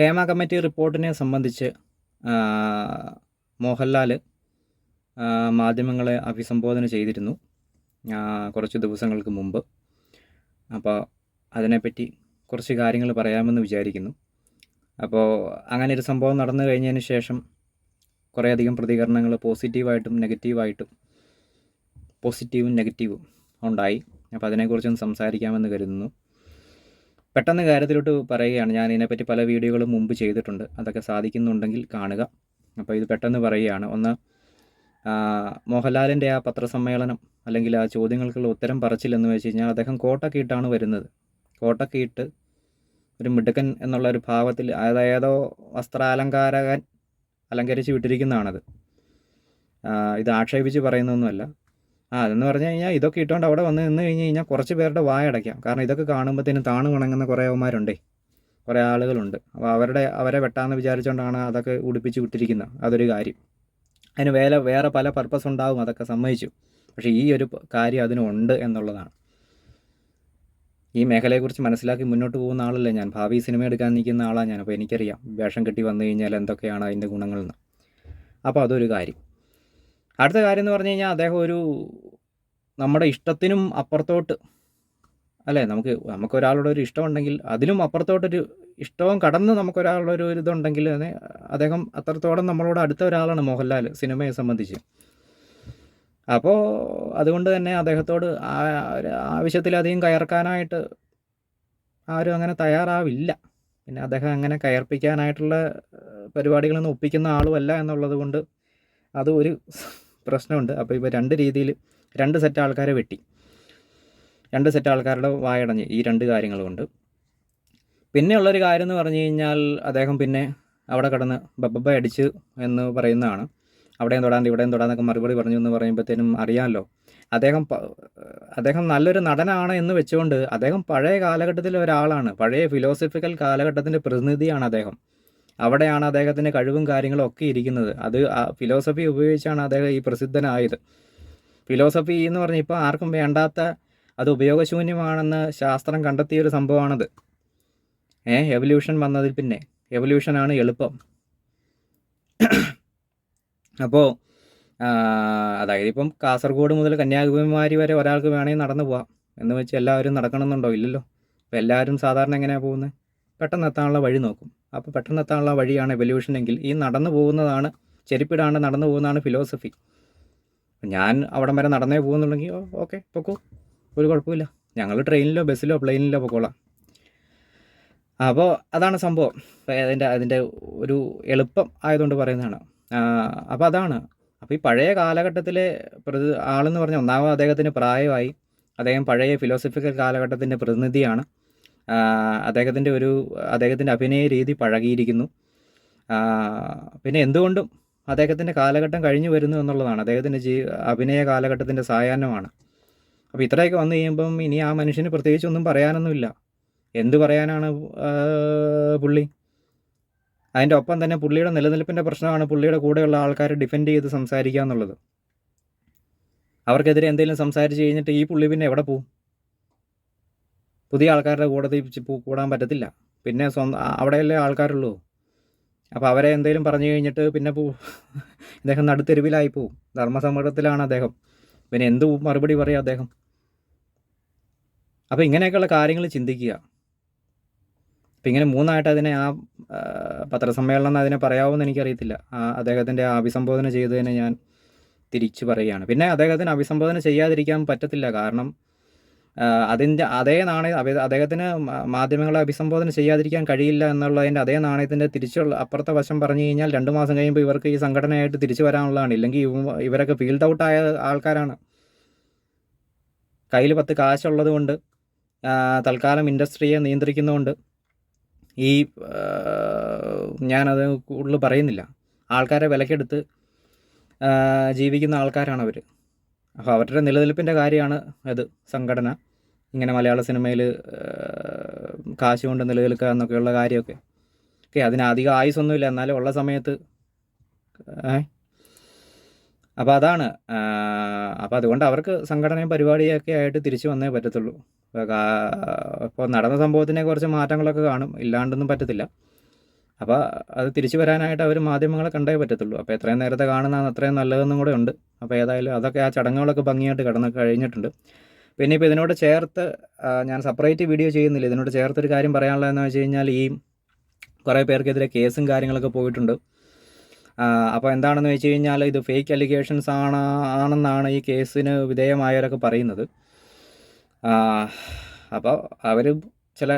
Hema committee റിപ്പോർട്ടിനെ സംബന്ധിച്ച് മോഹൻലാൽ മാധ്യമങ്ങളെ അഭിസംബോധന ചെയ്തിരുന്നു കുറച്ച് ദിവസങ്ങൾക്ക് മുമ്പ്. അപ്പോൾ അതിനെപ്പറ്റി കുറച്ച് കാര്യങ്ങൾ പറയാമെന്ന് വിചാരിക്കുന്നു. അപ്പോൾ അങ്ങനെ ഒരു സംഭവം നടന്നു കഴിഞ്ഞതിന് ശേഷം കുറേയധികം പ്രതികരണങ്ങൾ പോസിറ്റീവായിട്ടും നെഗറ്റീവായിട്ടും പോസിറ്റീവും നെഗറ്റീവും ഉണ്ടായി. അപ്പോൾ അതിനെക്കുറിച്ചൊന്ന് സംസാരിക്കാമെന്ന് കരുതുന്നു. പെട്ടെന്ന് കാര്യത്തിലോട്ട് പറയുകയാണ്. ഞാൻ ഇതിനെപ്പറ്റി പല വീഡിയോകളും മുമ്പ് ചെയ്തിട്ടുണ്ട്. അതൊക്കെ സാധിക്കുന്നുണ്ടെങ്കിൽ കാണുക. അപ്പോൾ ഇത് പെട്ടെന്ന് പറയുകയാണ്. ഒന്ന് മോഹൻലാലിന്റെ ആ പത്രസമ്മേളനം അല്ലെങ്കിൽ ആ ചോദ്യങ്ങൾക്കുള്ള ഉത്തരം പറച്ചില്ലെന്ന് വെച്ച് കഴിഞ്ഞാൽ അദ്ദേഹം കോട്ടൊക്കെ ഇട്ടാണ് വരുന്നത്. കോട്ടൊക്കെ ഇട്ട് ഒരു മിടുക്കൻ എന്നുള്ള ഒരു ഭാവത്തിൽ അതായത് ഏതോ വസ്ത്രാലങ്കാരകൻ അലങ്കരിച്ച് വിട്ടിരിക്കുന്നതാണത്. ഇത് ആക്ഷേപിച്ച് പറയുന്നതൊന്നുമല്ല. ആ അതെന്ന് പറഞ്ഞു കഴിഞ്ഞാൽ ഇതൊക്കെ ഇട്ടുകൊണ്ട് അവിടെ വന്ന് നിന്ന് കഴിഞ്ഞ് കഴിഞ്ഞാൽ കുറച്ച് പേരുടെ വായ അടയ്ക്കാം. കാരണം ഇതൊക്കെ കാണുമ്പോഴത്തേനും താണു വണങ്ങുന്ന കുറേ അവന്മാരുണ്ടേ. കുറേ ആളുകളുണ്ട്. അപ്പോൾ അവരുടെ അവരെ വെട്ടാമെന്ന് വിചാരിച്ചുകൊണ്ടാണ് അതൊക്കെ ഉടുപ്പിച്ച് വിട്ടിരിക്കുന്നത് അതൊരു കാര്യം. അതിന് വേറെ വേറെ പല പർപ്പസ് ഉണ്ടാവും അതൊക്കെ സമ്മതിച്ചു. പക്ഷേ ഈ ഒരു കാര്യം അതിനുണ്ട് എന്നുള്ളതാണ്. ഈ മേഖലയെക്കുറിച്ച് മനസ്സിലാക്കി മുന്നോട്ട് പോകുന്ന ആളല്ലേ ഞാൻ. ഭാവി സിനിമ എടുക്കാൻ നിൽക്കുന്ന ആളാണ് ഞാൻ. അപ്പോൾ എനിക്കറിയാം. വേഷം കെട്ടി വന്നു കഴിഞ്ഞാൽ എന്തൊക്കെയാണ് അതിന്റെ ഗുണങ്ങളെന്ന്. അപ്പോൾ അതൊരു കാര്യം. അടുത്ത കാര്യം എന്ന് പറഞ്ഞു കഴിഞ്ഞാൽ അദ്ദേഹം ഒരു നമ്മുടെ ഇഷ്ടത്തിനും അപ്പുറത്തോട്ട് അല്ലേ? നമുക്ക് നമുക്ക് ഒരാളോട് ഒരു ഇഷ്ടമുണ്ടെങ്കിൽ അതിലും അപ്പുറത്തോട്ടൊരു ഇഷ്ടവും കടന്ന് നമുക്കൊരാളുടെ ഒരു ഇതുണ്ടെങ്കിൽ തന്നെ അദ്ദേഹം അത്രത്തോളം നമ്മളോട് അടുത്ത ഒരാളാണ് മോഹൻലാൽ സിനിമയെ സംബന്ധിച്ച്. അപ്പോൾ അതുകൊണ്ട് തന്നെ അദ്ദേഹത്തോട് ആവശ്യത്തിലധികം കയർക്കാനായിട്ട് ആരും അങ്ങനെ തയ്യാറാവില്ല. പിന്നെ അദ്ദേഹം അങ്ങനെ കയർപ്പിക്കാനായിട്ടുള്ള പരിപാടികളൊന്നും ഒപ്പിക്കുന്ന ആളുമല്ല എന്നുള്ളത് കൊണ്ട് അത് ഒരു പ്രശ്നമുണ്ട്. അപ്പോൾ ഇപ്പോൾ രണ്ട് രീതിയിൽ രണ്ട് സെറ്റ് ആൾക്കാരെ വെട്ടി. രണ്ട് സെറ്റ് ആൾക്കാരുടെ വായടഞ്ഞ് ഈ രണ്ട് കാര്യങ്ങൾ കൊണ്ട്. പിന്നെയുള്ളൊരു കാര്യം എന്ന് പറഞ്ഞു കഴിഞ്ഞാൽ അദ്ദേഹം പിന്നെ അവിടെ കിടന്ന് ബബ്ബ അടിച്ച് എന്ന് പറയുന്നതാണ്. അവിടെയും തൊടാണ്ട് ഇവിടെയും തൊടാന്നൊക്കെ മറുപടി പറഞ്ഞു എന്ന് പറയുമ്പോഴത്തേനും അറിയാമല്ലോ അദ്ദേഹം അദ്ദേഹം നല്ലൊരു നടനാണ് എന്ന് വെച്ചുകൊണ്ട് അദ്ദേഹം പഴയ കാലഘട്ടത്തിലെ ഒരാളാണ്. പഴയ ഫിലോസഫിക്കൽ കാലഘട്ടത്തിന്റെ പ്രതിനിധിയാണ് അദ്ദേഹം. അവിടെയാണ് അദ്ദേഹത്തിന്റെ കഴിവും കാര്യങ്ങളും ഒക്കെ ഇരിക്കുന്നത്. അത് ഫിലോസഫി ഉപയോഗിച്ചാണ് അദ്ദേഹം ഈ പ്രസിദ്ധനായത്. ഫിലോസഫി എന്ന് പറഞ്ഞാൽ ഇപ്പോൾ ആർക്കും വേണ്ടാത്ത അത് ഉപയോഗശൂന്യമാണെന്ന് ശാസ്ത്രം കണ്ടെത്തിയ ഒരു സംഭവമാണത്. ഏ എവല്യൂഷൻ വന്നതിൽ പിന്നെ. എവല്യൂഷനാണ് എളുപ്പം. അപ്പോൾ അതായത് ഇപ്പം കാസർഗോഡ് മുതൽ കന്യാകുമാരി വരെ ഒരാൾക്ക് വേണമെങ്കിൽ നടന്നു പോവാം. എന്ന് വെച്ച് എല്ലാവരും നടക്കണമെന്നുണ്ടോ? ഇല്ലല്ലോ. അപ്പോൾ എല്ലാവരും സാധാരണ എങ്ങനെയാണ് പോകുന്നത് പെട്ടെന്ന് എത്താനുള്ള വഴി നോക്കും. അപ്പോൾ പെട്ടെന്ന് എത്താനുള്ള വഴിയാണ് എവല്യൂഷൻ എങ്കിൽ ഈ നടന്നു പോകുന്നതാണ് ചെരുപ്പിടാണ്ട് നടന്നു പോകുന്നതാണ് ഫിലോസഫി ഞാൻ അവിടം വരെ നടന്നേ പോകുന്നുണ്ടെങ്കിൽ ഓക്കെ പൊക്കോ. ഒരു കുഴപ്പമില്ല ഞങ്ങൾ ട്രെയിനിലോ ബസ്സിലോ പ്ലെയിനിലോ പൊക്കോളാം. അപ്പോൾ അതാണ് സംഭവം. അതിന്റെ അതിന്റെ ഒരു എളുപ്പം ആയതുകൊണ്ട് പറയുന്നതാണ്. അപ്പോൾ അതാണ്. അപ്പോൾ ഈ പഴയ കാലഘട്ടത്തിലെ പ്രതി ആളെന്ന് പറഞ്ഞാൽ ഒന്നാമത് അദ്ദേഹത്തിന് പ്രായമായി. അദ്ദേഹം പഴയ ഫിലോസഫിക്കൽ കാലഘട്ടത്തിന്റെ പ്രതിനിധിയാണ്. അദ്ദേഹത്തിന്റെ ഒരു അദ്ദേഹത്തിന്റെ അഭിനയ രീതി പഴകിയിരിക്കുന്നു. പിന്നെ എന്തുകൊണ്ടും അദ്ദേഹത്തിന്റെ കാലഘട്ടം കഴിഞ്ഞു വരുന്നു എന്നുള്ളതാണ്. അദ്ദേഹത്തിന്റെ ജീ അഭിനയ കാലഘട്ടത്തിന്റെ സായാഹ്നമാണ്. അപ്പോൾ ഇത്രയൊക്കെ വന്നു കഴിയുമ്പം ഇനി ആ മനുഷ്യന് പ്രത്യേകിച്ച് ഒന്നും പറയാനൊന്നുമില്ല. എന്ത് പറയാനാണ് പുള്ളി? അതിന്റെ ഒപ്പം തന്നെ പുള്ളിയുടെ നിലനിൽപ്പിന്റെ പ്രശ്നമാണ് പുള്ളിയുടെ കൂടെയുള്ള ആൾക്കാരെ ഡിഫെൻഡ് ചെയ്ത് സംസാരിക്കുക എന്നുള്ളത് അവർക്കെതിരെ എന്തെങ്കിലും സംസാരിച്ച് കഴിഞ്ഞിട്ട് ഈ പുള്ളി പിന്നെ എവിടെ പോവും? പുതിയ ആൾക്കാരുടെ കൂടെ തിരിച്ച് പോ- കൂടാൻ പറ്റത്തില്ല. പിന്നെ സ്വന്തം അവിടെയല്ലേ ആൾക്കാരുള്ളൂ. അപ്പോൾ അവരെ എന്തെങ്കിലും പറഞ്ഞു കഴിഞ്ഞിട്ട് പിന്നെ പോ അദ്ദേഹം നടുത്തെരുവിലായി പോവും. ധർമ്മസമ്മർദ്ദത്തിലാണ് അദ്ദേഹം. പിന്നെ എന്ത് മറുപടി പറയും അദ്ദേഹം? അപ്പോൾ ഇങ്ങനെയൊക്കെയുള്ള കാര്യങ്ങൾ ചിന്തിക്കുക. അപ്പം ഇങ്ങനെ മൂന്നായിട്ട് അതിനെ ആ പത്രസമ്മേളനം അതിനെ പറയാവുമെന്ന് എനിക്കറിയത്തില്ല. ആ അദ്ദേഹത്തിന്റെ അഭിസംബോധന ചെയ്തതിനെ ഞാൻ തിരിച്ചു പറയുകയാണ്. പിന്നെ അദ്ദേഹത്തിന് അഭിസംബോധന ചെയ്യാതിരിക്കാൻ പറ്റത്തില്ല. കാരണം അതിന്റെ അതേ നാണയ അദ്ദേഹത്തിന് മാധ്യമങ്ങളെ അഭിസംബോധന ചെയ്യാതിരിക്കാൻ കഴിയില്ല എന്നുള്ളതിന്റെ അതേ നാണയത്തിന്റെ തിരിച്ചുള്ള അപ്പുറത്തെ വശം പറഞ്ഞു കഴിഞ്ഞാൽ രണ്ട് മാസം കഴിയുമ്പോൾ ഇവർക്ക് ഈ സംഘടനയായിട്ട് തിരിച്ചു വരാനുള്ളതാണ്. ഇല്ലെങ്കിൽ ഇവ- ഇവരൊക്കെ ഫീൽഡ് ഔട്ട് ആയ ആൾക്കാരാണ്. കയ്യിൽ പത്ത് കാശുള്ളത് കൊണ്ട് തൽക്കാലം ഇൻഡസ്ട്രിയെ നിയന്ത്രിക്കുന്നതുകൊണ്ട് ഈ ഞാനത് കൂടുതൽ പറയുന്നില്ല. ആൾക്കാരെ വിലക്കെടുത്ത് ജീവിക്കുന്ന ആൾക്കാരാണ് അവർ അപ്പോൾ അവരുടെ നിലനിൽപ്പിന്റെ കാര്യമാണ് അത് സംഘടന. ഇങ്ങനെ മലയാള സിനിമയിൽ കാശ് കൊണ്ട് നിലനിൽക്കുക എന്നൊക്കെയുള്ള കാര്യമൊക്കെ. ഓക്കെ അതിന് അധികം ആയുസൊന്നുമില്ല. എന്നാലും ഉള്ള സമയത്ത് അപ്പോൾ അതാണ് അപ്പോൾ അതുകൊണ്ട് അവർക്ക് സംഘടനയും പരിപാടിയൊക്കെ ആയിട്ട് തിരിച്ചു വന്നേ പറ്റത്തുള്ളൂ. ഇപ്പോൾ നടന്ന സംഭവത്തിനെ കുറച്ച് മാറ്റങ്ങളൊക്കെ കാണും. ഇല്ലാണ്ടൊന്നും പറ്റത്തില്ല. അപ്പോൾ അത് തിരിച്ചു വരാനായിട്ട് അവർ മാധ്യമങ്ങളെ കണ്ടേ പറ്റത്തുള്ളൂ. അപ്പോൾ എത്രയും നേരത്തെ കാണുന്നതാണ് അത്രയും നല്ലതെന്നും കൂടെ ഉണ്ട്. അപ്പോൾ ഏതായാലും അതൊക്കെ ആ ചടങ്ങുകളൊക്കെ ഭംഗിയായിട്ട് കടന്ന് കഴിഞ്ഞിട്ടുണ്ട്. പിന്നെ ഇപ്പോൾ ഇതിനോട് ചേർത്ത് ഞാൻ സെപ്പറേറ്റ് വീഡിയോ ചെയ്യുന്നില്ല. ഇതിനോട് ചേർത്തൊരു കാര്യം പറയാനുള്ളതെന്ന് വെച്ച് കഴിഞ്ഞാൽ ഈ കുറേ പേർക്കെതിരെ കേസും കാര്യങ്ങളൊക്കെ പോയിട്ടുണ്ട്. അപ്പോൾ എന്താണെന്ന് വെച്ച് കഴിഞ്ഞാൽ ഇത് ഫേക്ക് അലിഗേഷൻസ് ആണ് ആണെന്നാണ് ഈ കേസിന് വിധേയമായവരൊക്കെ പറയുന്നത്. അപ്പോൾ അവർ ചില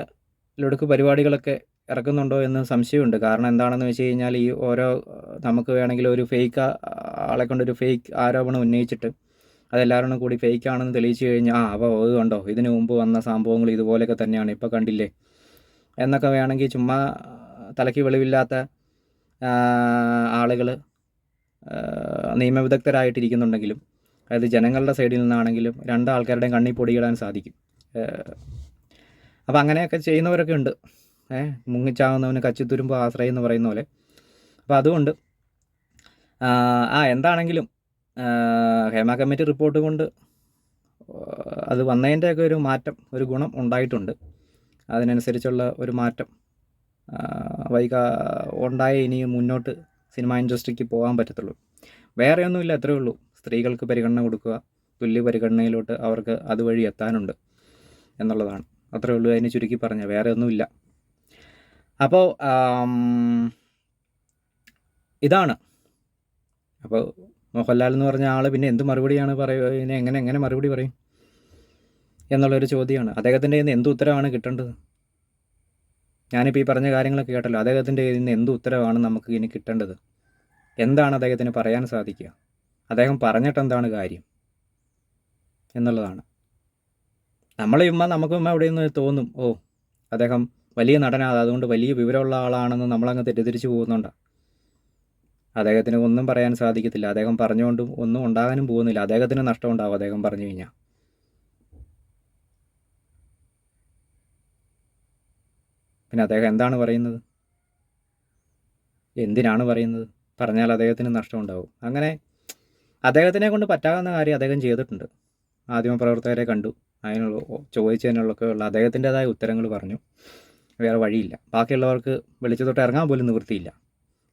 ലൊടുക്ക് പരിപാടികളൊക്കെ ഇറക്കുന്നുണ്ടോ എന്ന് സംശയമുണ്ട്. കാരണം എന്താണെന്ന് വെച്ച് കഴിഞ്ഞാൽ ഈ ഓരോ നമുക്ക് വേണമെങ്കിൽ ഒരു ഫേക്ക് ആളെ കൊണ്ടൊരു ഫേക്ക് ആരോപണം ഉന്നയിച്ചിട്ട് അതെല്ലാവരും കൂടി ഫേക്ക് ആണെന്ന് തെളിയിച്ചു കഴിഞ്ഞാൽ ആ അപ്പോൾ അത് കണ്ടോ? ഇതിനു മുമ്പ് വന്ന സംഭവങ്ങൾ ഇതുപോലെയൊക്കെ തന്നെയാണ് ഇപ്പോൾ കണ്ടില്ലേ? എന്നൊക്കെ വേണമെങ്കിൽ ചുമ്മാ തലയ്ക്ക് വെളിവില്ലാത്ത ആളുകൾ നിയമവിദഗ്ധരായിട്ടിരിക്കുന്നുണ്ടെങ്കിലും അതായത് ജനങ്ങളുടെ സൈഡിൽ നിന്നാണെങ്കിലും രണ്ട് ആൾക്കാരുടെയും കണ്ണി പൊടിയിടാൻ സാധിക്കും. അപ്പോൾ അങ്ങനെയൊക്കെ ചെയ്യുന്നവരൊക്കെ ഉണ്ട്. മുങ്ങിച്ചാകുന്നവന് കച്ചിത്തുരുമ്പ് ആശ്രയം എന്ന് പറയുന്ന പോലെ. അപ്പോൾ അതുകൊണ്ട് ആ, എന്താണെങ്കിലും ഹേമ കമ്മിറ്റി റിപ്പോർട്ട് കൊണ്ട് അത് വന്നതിന്റെയൊക്കെ ഒരു മാറ്റം ഒരു ഗുണം ഉണ്ടായിട്ടുണ്ട്. അതിനനുസരിച്ചുള്ള ഒരു മാറ്റം വൈകാ ഉണ്ടായ ഇനി മുന്നോട്ട് സിനിമ ഇൻഡസ്ട്രിക്ക് പോകാൻ പറ്റത്തുള്ളൂ. വേറെ ഒന്നുമില്ല അത്രേ ഉള്ളൂ. സ്ത്രീകൾക്ക് പരിഗണന കൊടുക്കുക തുല്യ പരിഗണനയിലോട്ട് അവർക്ക് അതുവഴി എത്താനുണ്ട് എന്നുള്ളതാണ്. അത്രേ ഉള്ളൂ അതിന് ചുരുക്കി പറഞ്ഞ വേറെ ഒന്നുമില്ല അപ്പോൾ ഇതാണ്. അപ്പോൾ മോഹൻലാൽ എന്ന് പറഞ്ഞ ആൾ പിന്നെ എന്ത് മറുപടിയാണ് പറയുക ഇനി എങ്ങനെ എങ്ങനെ മറുപടി പറയും എന്നുള്ളൊരു ചോദ്യമാണ്. അദ്ദേഹത്തിന്റെ ഇന്ന് എന്ത് ഉത്തരവാണ് കിട്ടേണ്ടത്? ഞാനിപ്പോൾ ഈ പറഞ്ഞ കാര്യങ്ങളൊക്കെ കേട്ടല്ലോ. അദ്ദേഹത്തിന്റെ ഇന്ന് എന്ത് ഉത്തരവാണ് നമുക്ക് ഇനി കിട്ടേണ്ടത്? എന്താണ് അദ്ദേഹത്തിന് പറയാൻ സാധിക്കുക? അദ്ദേഹം പറഞ്ഞിട്ട് എന്താണ് കാര്യം എന്നുള്ളതാണ്. നമ്മളെ ഉമ്മ നമുക്ക് ചുമ്മാ ഇവിടെ നിന്ന് തോന്നും? ഓ അദ്ദേഹം വലിയ നടനാണ്. അതുകൊണ്ട് വലിയ വിവരമുള്ള ആളാണെന്ന് നമ്മളങ്ങ് തെറ്റിദ്ധരിച്ചു പോകുന്നുണ്ട്. അദ്ദേഹത്തിന് ഒന്നും പറയാൻ സാധിക്കത്തില്ല. അദ്ദേഹം പറഞ്ഞുകൊണ്ടും ഒന്നും ഉണ്ടാകാനും പോകുന്നില്ല. അദ്ദേഹത്തിന് നഷ്ടം ഉണ്ടാവും അദ്ദേഹം പറഞ്ഞു കഴിഞ്ഞാൽ പിന്നെ അദ്ദേഹം എന്താണ് പറയുന്നത്? എന്തിനാണ് പറയുന്നത്? പറഞ്ഞാൽ അദ്ദേഹത്തിന് നഷ്ടം ഉണ്ടാവും അങ്ങനെ അദ്ദേഹത്തിനെ കൊണ്ട് പറ്റാവുന്ന കാര്യം അദ്ദേഹം ചെയ്തിട്ടുണ്ട്. മാധ്യമപ്രവർത്തകരെ കണ്ടു. അതിനുള്ള ചോദിച്ചതിനുള്ളൊക്കെ ഉള്ള അദ്ദേഹത്തിന്റെതായ ഉത്തരങ്ങൾ പറഞ്ഞു. വേറെ വഴിയില്ല. ബാക്കിയുള്ളവർക്ക് വെളിച്ചത്തോട്ട് ഇറങ്ങാൻ പോലും നിവൃത്തിയില്ല.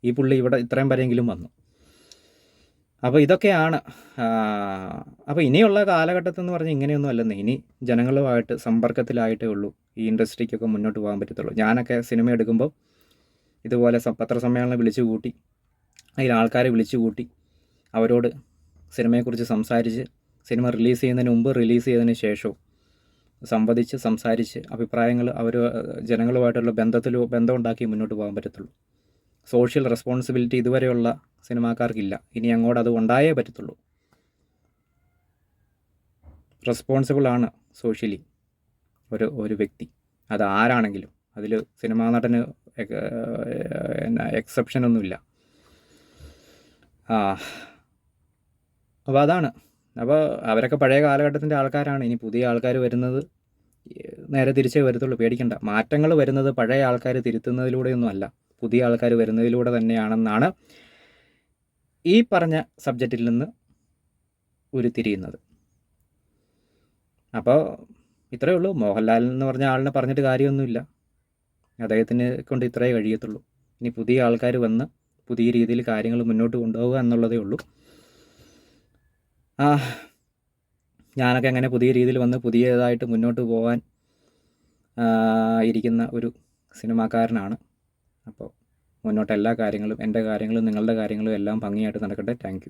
ഈ പുള്ളി ഇവിടെ ഇത്രയും വരെയെങ്കിലും വന്നു. അപ്പോൾ ഇതൊക്കെയാണ് അപ്പോൾ ഇനിയുള്ള കാലഘട്ടത്തിൽ എന്ന് പറഞ്ഞാൽ ഇങ്ങനെയൊന്നും അല്ലെന്ന്. ഇനി ജനങ്ങളുമായിട്ട് സമ്പർക്കത്തിലായിട്ടേ ഉള്ളൂ. ഈ ഇൻഡസ്ട്രിക്കൊക്കെ മുന്നോട്ട് പോകാൻ പറ്റത്തുള്ളൂ. ഞാനൊക്കെ സിനിമ എടുക്കുമ്പോൾ ഇതുപോലെ പത്രസമ്മേളനം വിളിച്ചു കൂട്ടി അതിൽ ആൾക്കാരെ വിളിച്ചു കൂട്ടി അവരോട് സിനിമയെക്കുറിച്ച് സംസാരിച്ച് സിനിമ റിലീസ് ചെയ്യുന്നതിന് മുമ്പ് റിലീസ് ചെയ്തതിന് ശേഷവും സംവദിച്ച് സംസാരിച്ച് അഭിപ്രായങ്ങൾ അവർ ജനങ്ങളുമായിട്ടുള്ള ബന്ധത്തിൽ ബന്ധം ഉണ്ടാക്കി മുന്നോട്ട് പോകാൻ പറ്റത്തുള്ളൂ. സോഷ്യൽ റെസ്പോൺസിബിലിറ്റി ഇതുവരെയുള്ള സിനിമാക്കാർക്കില്ല. ഇനി അങ്ങോട്ട് അത് ഉണ്ടായേ പറ്റത്തുള്ളൂ. റെസ്പോൺസിബിൾ ആണ് സോഷ്യലി ഒരു ഒരു വ്യക്തി. അത് ആരാണെങ്കിലും. അതിൽ സിനിമാ നടന് എക്സെപ്ഷൻ ഒന്നുമില്ല ആ അപ്പോൾ അതാണ് അപ്പോൾ അവരൊക്കെ പഴയ കാലഘട്ടത്തിന്റെ ആൾക്കാരാണ്. ഇനി പുതിയ ആൾക്കാർ വരുന്നത് നേരെ തിരിച്ചേ വരത്തുള്ളൂ. പേടിക്കണ്ട. മാറ്റങ്ങൾ വരുന്നത് പഴയ ആൾക്കാർ തിരുത്തുന്നതിലൂടെയൊന്നും അല്ല. പുതിയ ആൾക്കാർ വരുന്നതിലൂടെ തന്നെയാണെന്നാണ് ഈ പറഞ്ഞ സബ്ജക്റ്റിൽ നിന്ന് ഉരുത്തിരിയുന്നത്. അപ്പോൾ ഇത്രയേ ഉള്ളൂ. മോഹൻലാൽ എന്ന് പറഞ്ഞ ആളിനെ പറഞ്ഞിട്ട് കാര്യമൊന്നുമില്ല. അദ്ദേഹത്തിനെ കൊണ്ട് ഇത്രയേ കഴിയത്തുള്ളൂ. ഇനി പുതിയ ആൾക്കാർ വന്ന് പുതിയ രീതിയിൽ കാര്യങ്ങൾ മുന്നോട്ട് കൊണ്ടുപോകുക എന്നുള്ളതേ ഉള്ളൂ. ഞാനൊക്കെ അങ്ങനെ പുതിയ രീതിയിൽ വന്ന് പുതിയതായിട്ട് മുന്നോട്ട് പോകാൻ ഇരിക്കുന്ന ഒരു സിനിമാക്കാരനാണ്. അപ്പോൾ മുന്നോട്ട് എല്ലാ കാര്യങ്ങളും എന്റെ കാര്യങ്ങളും നിങ്ങളുടെ കാര്യങ്ങളും എല്ലാം ഭംഗിയായിട്ട് നടക്കട്ടെ. താങ്ക്